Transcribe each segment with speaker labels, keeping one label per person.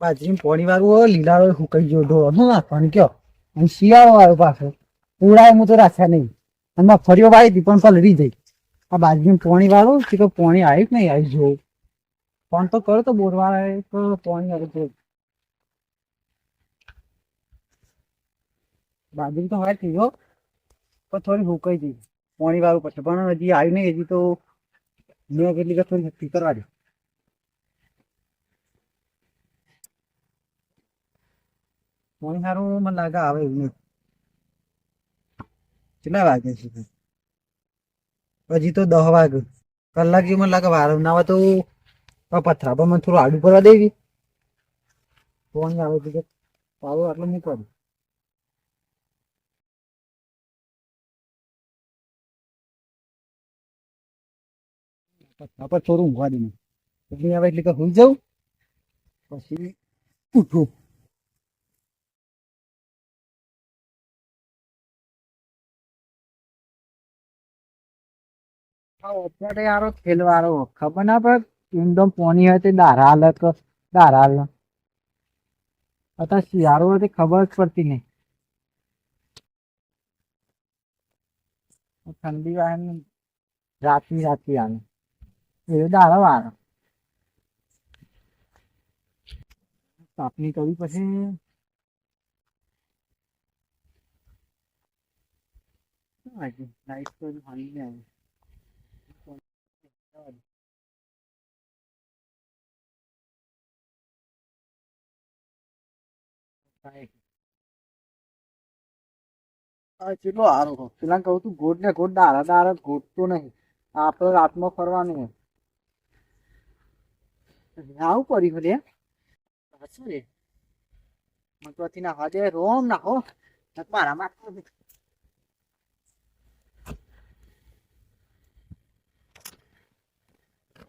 Speaker 1: બાજરી પોણી વાળું હોય લીલા હુકાઈ ગયો, ઢોળો નાખવાનું, કયો. અને શિયાળો આવ્યો પાછો. ઉડાય હું તો રાખ્યા નહીં. અને માં ફરીઓ વાળી હતી, પણ પલરી જઈ આ બાજરી પોણી વાળું, કે પોણી આવ્યું કે નહીં આવી જોવું ફોન તો કરો તો બોરવાળા તો પોણી આવી જોયું બાજરી તો હોય થઈ ગયો પણ થોડી હુકાઈ ગઈ. પોણી વાળું પછી, પણ હજી આવ્યું નહીં, હજી તો મેં કેટલી થોડી નક્કી કરવા પોણી સારું મને લાગે આવે એવું કેટલા વાગે છે હજી તો દહ વાગે. કલાક જેવું મને લાગે, વાર ના હોય તો પથરા પર મને થોડું આડું કરવા દેવી. ફોન આવે છે પાવો આટલો મૂકવા દે પર થોડું ઊંઘવા દે એટલે આવે એટલે કે હું જાઉં. પછી ઉઠું. અત્યારે યારો ખેલવારો. ખબર ના પડે એકદમ પોની હોય તે દારા હાલ કે દારા હાલ અત્યારે શિયાળો હોય ખબર જ પડતી નહીં. ઠંડી વાળા રાતની રાતની આને. એ દારો વાળો કાપણી કરી પછી લાઈટ તો હાલી ને આવે ચેટલો હારો હો પેલા કહું તું ગોટ ને ગોટ દારા દારા ગોટતો નહીં. આપણે રાતમાં ફરવાનું આવું કર્યું લે શું રે મતવાથી ના હાજે રોમ નાખો મારા માથા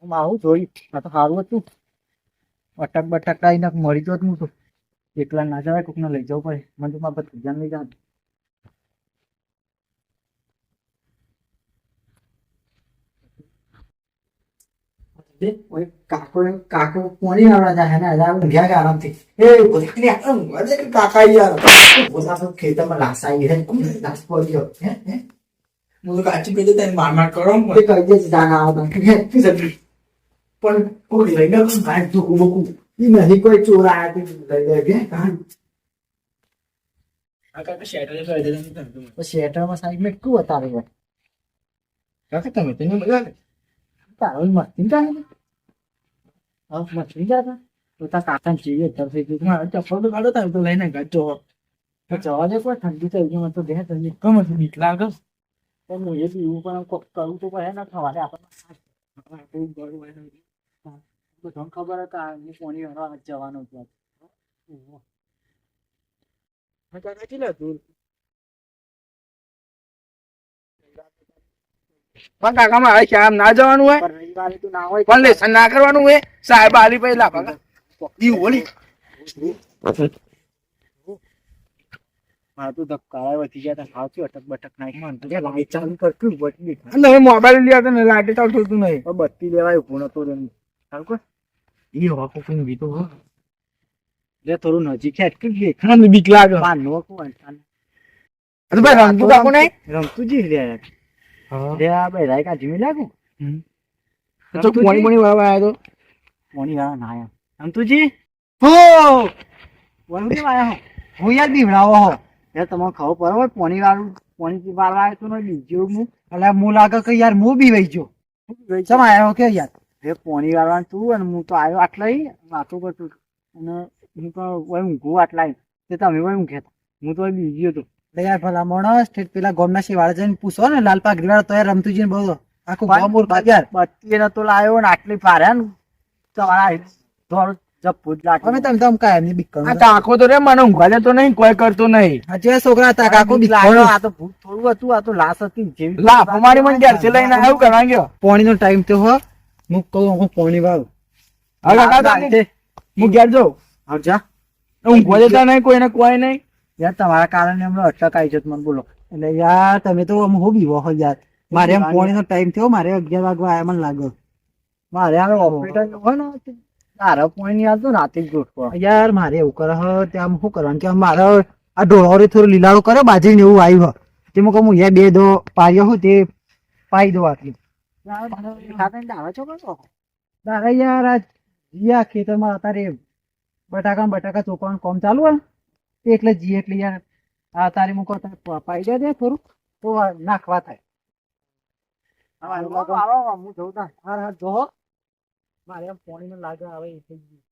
Speaker 1: હું આવું જોઈ આ તો સારું હતું અટક બટક લાવીને મરી જોત હું તો એકલા ના જવાય કોકને લઈ જવું પડે મને તો મારા ભત્રીજાને લઈ જવાનું કાકો કાકો કોની આવડા જાય ને હજાર ઊંઘ્યા કે આરામથી એ બોલી ઊંઘવા દે કે કાકા યાર બોલા તો ખેતરમાં લાસાઈ હે લાસ પડ્યો હે હે
Speaker 2: હું તો કાચી પીધું તને માર માર કરો ને.
Speaker 1: તે કહી દે જાના આવતા હે પણ કોઈ લઈને પણ ભાઈ ધોકું બોકું ઈ નહીં કોઈ ચોર આયા તે લઈ લે કે કાન
Speaker 2: આ કાકા શેટર એ કરી દેતા નથી તમે.
Speaker 1: તો શેટરમાં સાઈડ મેં કું બતાવે ભાઈ
Speaker 2: કાકા તમે તને મજા આવે
Speaker 1: તારો મસ્તી કાઢે હા મસ્તી કાઢે તો તાર કાકા જોઈએ તર થઈ ગયું
Speaker 2: મારા ચપ્પલ તો કાઢો તમે તો લઈને ગાજો
Speaker 1: તો જવા દે કોઈ ઠંડી થઈ ગઈ મને તો બે થઈ
Speaker 2: કમ હતી બીક લાગે
Speaker 1: પણ હું એ પીવું પણ કોક કરું તો પડે ને ખવાડે આપણને બધાને ખબર હતા હું કોની હરવા જવાનો હતો
Speaker 2: કાકા કેટલા દૂર પણ કાકા મારે શ્યામ ના જવાનું હોય?
Speaker 1: રવિવારે તું ના હોય
Speaker 2: પણ લેસન ના કરવાનું હોય? સાહેબ આલી પહેલા કાકા ઈ ઓલી.
Speaker 1: હા તો ધક્કા વધી ગયા તા ખાવતી અટક બટક નાખી. મને તો લાઈટ ચાલુ કરતું બટલી.
Speaker 2: અને મોબાઈલ લીધા હતા ને લાઈટ ચાલતું હતું નહીં.
Speaker 1: બત્તી લેવાય ઊભો નતો રે ચાલ કોઈ હવા કોકની બીતો હો. લે થોડું નજીક ખેંચ કે લે
Speaker 2: મને બીક લાગે.
Speaker 1: પા નો કો અંતાન
Speaker 2: અરે ભાઈ રમતું કાકુ નહીં.
Speaker 1: રમતું જી રે. હા. રે આ ભાઈ રાયકા જીમી લાગુ?
Speaker 2: તો પોણી પોણી વાળવા આવ્યો
Speaker 1: મોની વાળા ના આયા? રમતુજી હો! વળું આયા હો? હું યાર બીવડાવો હો. યાર તમને ખબર પડે હોય પોણી વાળું પોણી વાળવા આવ્યો તો ને બીજો હું એટલે હું લાગે કે યાર હું બીવાઈ ગયો. ચમ આયા હો કે યાર? એ પોણી વાળવાનું તું અને હું તો આવ્યો આટલા વાતો કરતું અને હું તો ઓય ઊંઘું આટલા તે તમે ભાઈ ઊંઘ્યા હતા. હું તો બીજી હતો. યાર ભલા માણસ પેલા ગોમના શિવાળા જઈને પૂછો ને લાલ પાઘડી વાળા તો યાર રમતું જઈને બહુ આખું ગામ બોલ યાર. બત્તી તો લાવ્યો ને આટલી ફાર્યા ને તમારા ધોળ જપ્પુ જ લાગે અમે તમે તમ કાયમની બીક
Speaker 2: આ કાકો તો રે મને ઊંઘવા દેતો નહીં કોઈ કરતો નહીં.
Speaker 1: જે છોકરા હતા કાકો બીક આ તો ભૂત થોડું હતું આ તો લાશ હતી જેવી
Speaker 2: લાફ અમારી મને ઘેર લઈને આવ્યું કરવા ગયો
Speaker 1: પોણી નો ટાઈમ તો હો. હું કહું હું પોણી વાળું.
Speaker 2: હવે કાકા તમે- હું ઘેર જાઉં.
Speaker 1: હવે જા
Speaker 2: ઊંઘવા દેતા નહીં કોઈને કોઈ નહીં.
Speaker 1: યાર તમારા કારણે હમણાં જત મને બોલો. એટલે યાર તમે તો આમ હોબી વહો યાર. મારે એમ પોણી નો ટાઈમ થયો મારે અગિયાર વાગવા આયા મને લાગ્યો મારે હવે ઓપરેટર હોય ને
Speaker 3: તારે પોણી નહીં આવતું રાતે જ ગોઠવો.
Speaker 1: યાર મારે એવું કરે હ ત્યાં શું કરવાનું કે મારે આ ઢોળાવરે થોડું લીલાડો કરે બાજરી ને એવું આવ્યું. હ તેમાં કહું હું યાર બે દો પાયો હું તે પાઈ દો આટલી. યાર આ જીયા ખેતરમાં અત્યારે બટાકા ને બટાકા ચોપવાનું કામ ચાલુ હોય એટલે જી એટલે યાર આ તારી મૂકો પાઈ દે દે થોડું તો નાખવા થાય.
Speaker 3: હું જઉં તા
Speaker 1: હાર હાર જો મારે આમ પાણીમાં લાગે આવે એ થઈ ગયું.